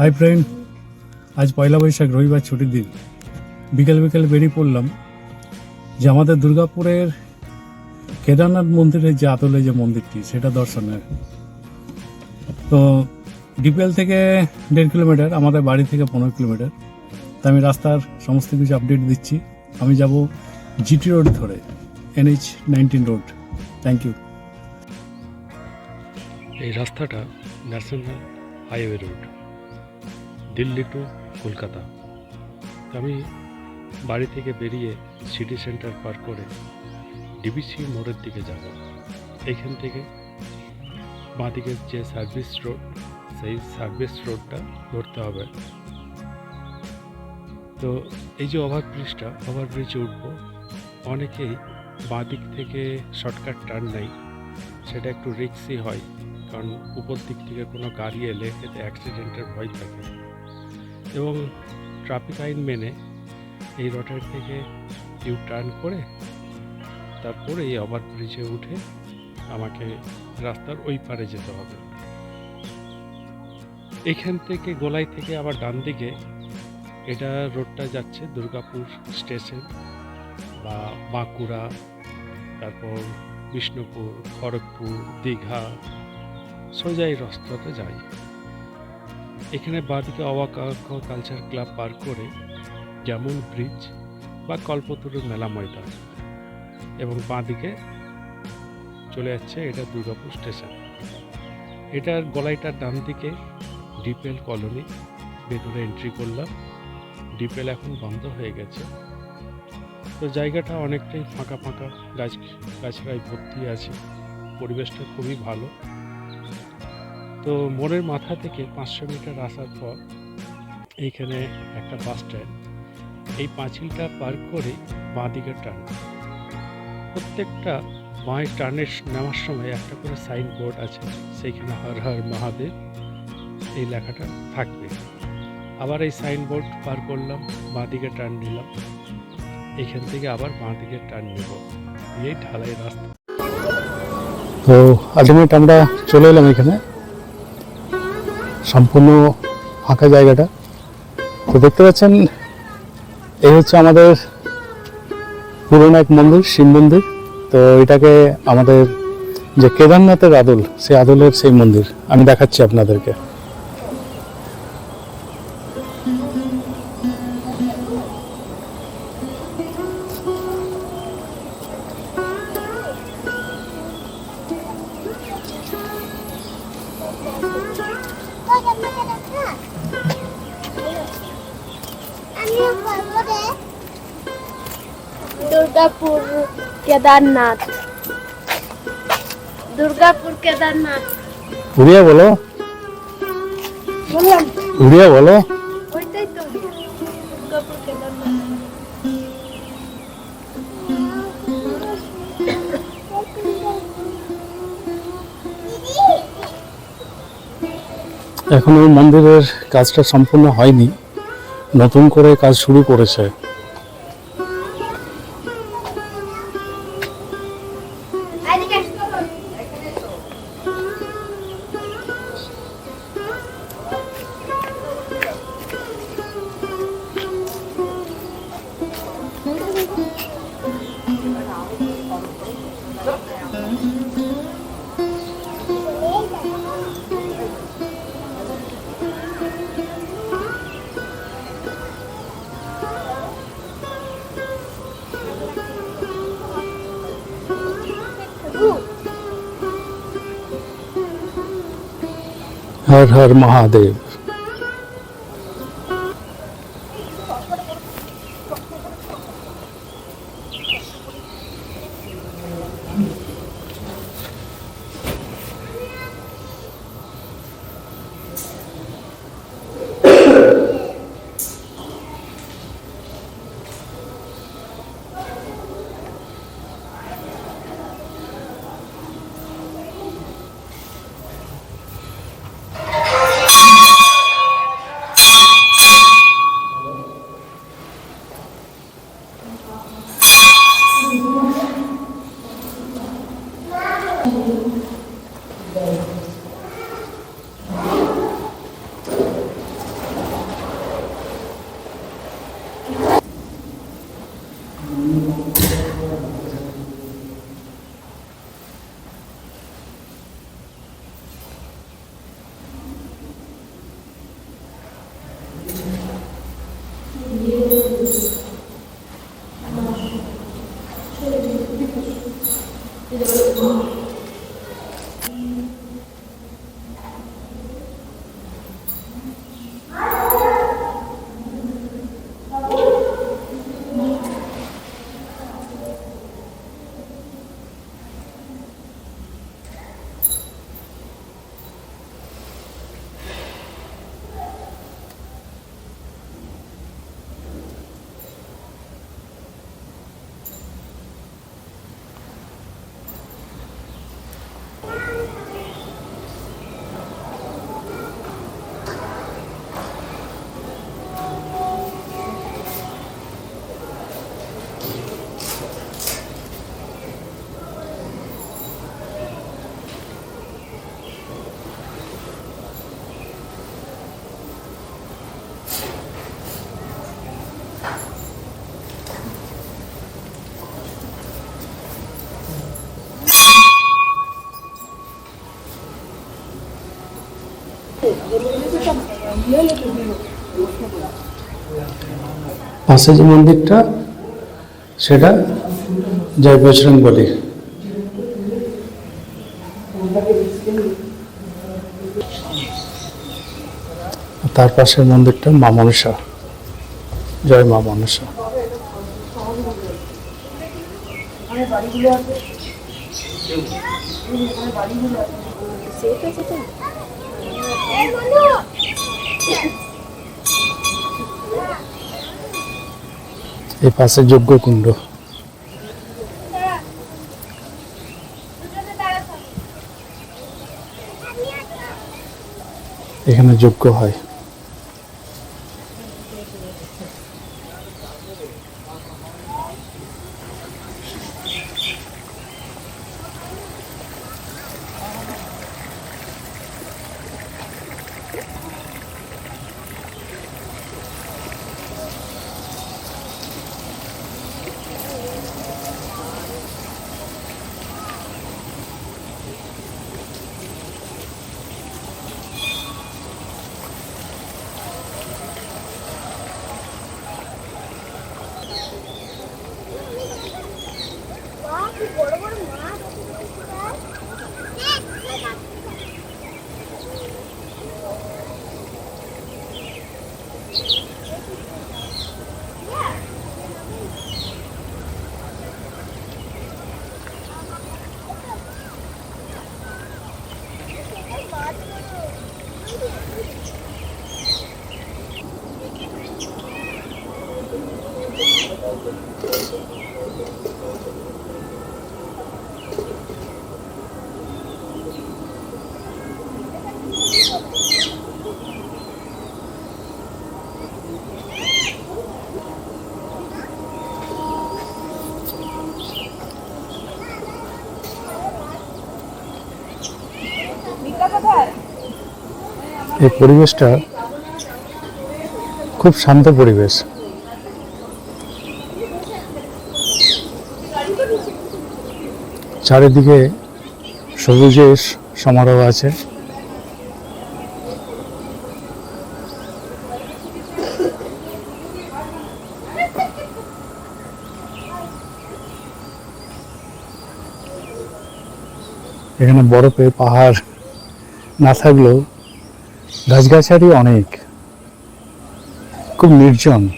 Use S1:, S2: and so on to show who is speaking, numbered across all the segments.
S1: Hi friend, আজ পয়লা বৈশাখ, রবিবার ছুটির দিন। বিকেল বিকেল বেরিয়ে পড়লাম যে আমাদের দুর্গাপুরের কেদারনাথ মন্দিরের যে আতলে যে মন্দিরটি, সেটা দর্শনের তো ডিপিএল থেকে দেড় কিলোমিটার, আমাদের বাড়ি থেকে পনেরো কিলোমিটার। তো আমি রাস্তার সমস্ত কিছু আপডেট দিচ্ছি। আমি যাব জিটি রোড ধরে NH nineteen road thank you
S2: এই রাস্তাটা national highway road Delhi to Kolkata. আমি বাড়ি থেকে বেরিয়ে সিটি সেন্টার পার করে ডিবিসি মোড়ের দিকে যাব। এইখান থেকে বাঁদিকের যে সার্ভিস রোড সেই সার্ভিস রোডটা ধরতে হবে। তো এই যে ওভারব্রিজটা ওভারব্রিজে উঠবো, অনেকেই বাঁদিক থেকে শর্টকাট টার্ন নেই সেটা একটু রিক্সি হয়, কারণ উপর দিক থেকে কোনো গাড়ি এলে এতে অ্যাক্সিডেন্টের ভয় থাকে। এবং ট্রাফিক আইন মেনে এই রোডের থেকে ইউ টার্ন করে তারপরে এই ওভারব্রিজে উঠে আমাকে রাস্তার ওই পারে যেতে হবে। এখান থেকে গোলাই থেকে আবার ডান দিকে এটা রোডটা যাচ্ছে দুর্গাপুর স্টেশন বা বাঁকুড়া, তারপর বিষ্ণুপুর, খড়গপুর, দীঘা সোজা এই রাস্তাতে যাই। এখানে বাঁদিকে অবাকাঙ্ক্ষ কালচার ক্লাব পার করে যেমন ব্রিজ বা কল্পতরু মেলা ময়দান এবং বাঁদিকে চলে যাচ্ছে এটা দুর্গাপুর স্টেশন এটার গলাইটার ডান দিকে ডিপেল কলোনি, ভেতরে এন্ট্রি করলাম। ডিপেল এখন বন্ধ হয়ে গেছে। তো জায়গাটা অনেকটাই ফাঁকা ফাঁকা, গাছ গাছড়ায় ভর্তি আছে। পরিবেশটা খুবই ভালো। তো মোড়ের মাথা থেকে পাঁচশো মিটার আসার পর এইখানে একটা বাস স্ট্যান্ড এই পাঁচিলটা পার করে বাঁ দিকে টার্ন প্রত্যেকটা বাঁয়ের টার্নের নেওয়ার সময় একটা করে সাইন বোর্ড আছে, সেইখানে হর হর মহাদেব। এই লেখাটা থাকবে। আবার এই সাইন বোর্ড পার করলাম বাঁ দিকে টার্ন নিলাম। এইখান থেকে আবার বাঁ দিকে টার্ন নেব। এই ঢালাই রাস্তা।
S1: তো আলটিমেট আমরা চলে এলাম এখানে। সম্পূর্ণ ফাঁকা জায়গাটা। তো দেখতে পাচ্ছেন, এই হচ্ছে আমাদের পুরনো এক মন্দির, শিব মন্দির। তো এটাকে আমাদের যে কেদারনাথের আদল, সেই আদলের সেই মন্দির। আমি দেখাচ্ছি আপনাদেরকে।
S3: দুর্গাপুর কেদারনাথ। দুর্গাপুর কেদারনাথ।
S1: উড়িয়া বলো। উড়িয়া বলো।
S3: ওইটাই তো। দুর্গাপুর কেদারনাথ।
S1: এখন ওই মন্দিরের কাজটা সম্পূর্ণ হয়নি। নতুন করে কাজ শুরু করেছে। হর হর মহাদেব পাশে যে মন্দিরটা, সেটা জয় বজরং বলি তার পাশের মন্দিরটা মা মনসা। জয় মা মনসা। এই পাশে যজ্ঞ কুণ্ড। এখানে যজ্ঞ হয়। এই পরিবেশটা খুব শান্ত পরিবেশ। চারিদিকে সবুজের সমারোহ আছে। এখানে বরফে পাহাড় না থাকলেও গাছগাছালি অনেক। খুব নির্জন।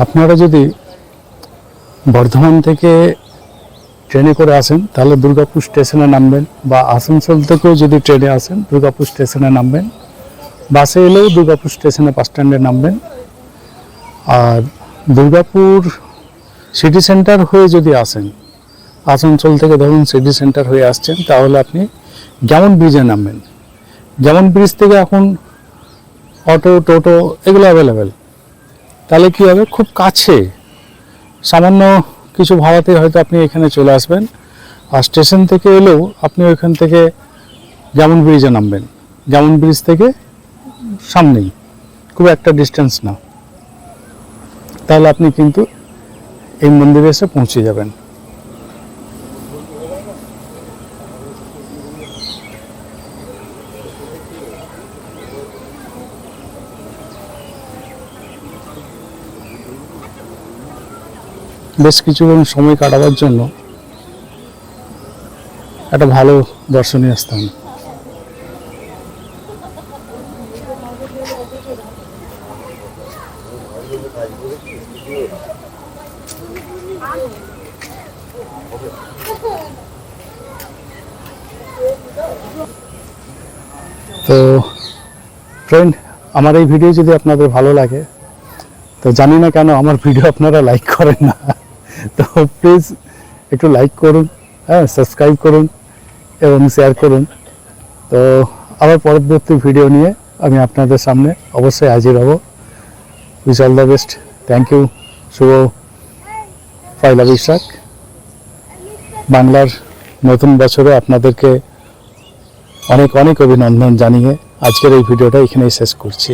S1: আপনারা যদি বর্ধমান থেকে ট্রেনে করে আসেন, তাহলে দুর্গাপুর স্টেশনে নামবেন বা আসানসোল থেকেও যদি ট্রেনে আসেন, দুর্গাপুর স্টেশনে নামবেন। বাসে এলেও দুর্গাপুর স্টেশনে বাস স্ট্যান্ডে নামবেন। আর দুর্গাপুর সিটি সেন্টার হয়ে যদি আসেন, আসানসোল থেকে ধরুন সিটি সেন্টার হয়ে আসছেন, তাহলে আপনি যেমন ব্রিজে নামবেন, যেমন ব্রিজ থেকে এখন অটো, টোটো এগুলো অ্যাভেলেবেল তাহলে কি হবে? খুব কাছে। সামান্য কিছু ভাড়াতে হয়তো আপনি এখানে চলে আসবেন। আর স্টেশন থেকে এলেও আপনি ওইখান থেকে যেমন ব্রিজে নামবেন। যেমন ব্রিজ থেকে সামনেই। খুব একটা ডিস্টেন্স না। তাহলে আপনি কিন্তু এই মন্দিরে এসে পৌঁছে যাবেন। বেশ কিছুক্ষণ সময় কাটাবার জন্য একটা ভালো দর্শনীয় স্থান। তো ফ্রেন্ড আমার এই ভিডিও যদি আপনাদের ভালো লাগে, তো জানি না কেন আমার ভিডিও আপনারা লাইক করেন না। তো প্লিজ একটু লাইক করুন হ্যাঁ সাবস্ক্রাইব করুন এবং শেয়ার করুন। তো আবার পরবর্তী ভিডিও নিয়ে আমি আপনাদের সামনে অবশ্যই হাজির হব। Wish all the best thank you শুভ পয়লা বৈশাখ। বাংলার নতুন বছরে আপনাদেরকে অনেক অনেক অভিনন্দন জানিয়ে আজকের এই ভিডিওটা এখানেই শেষ করছি।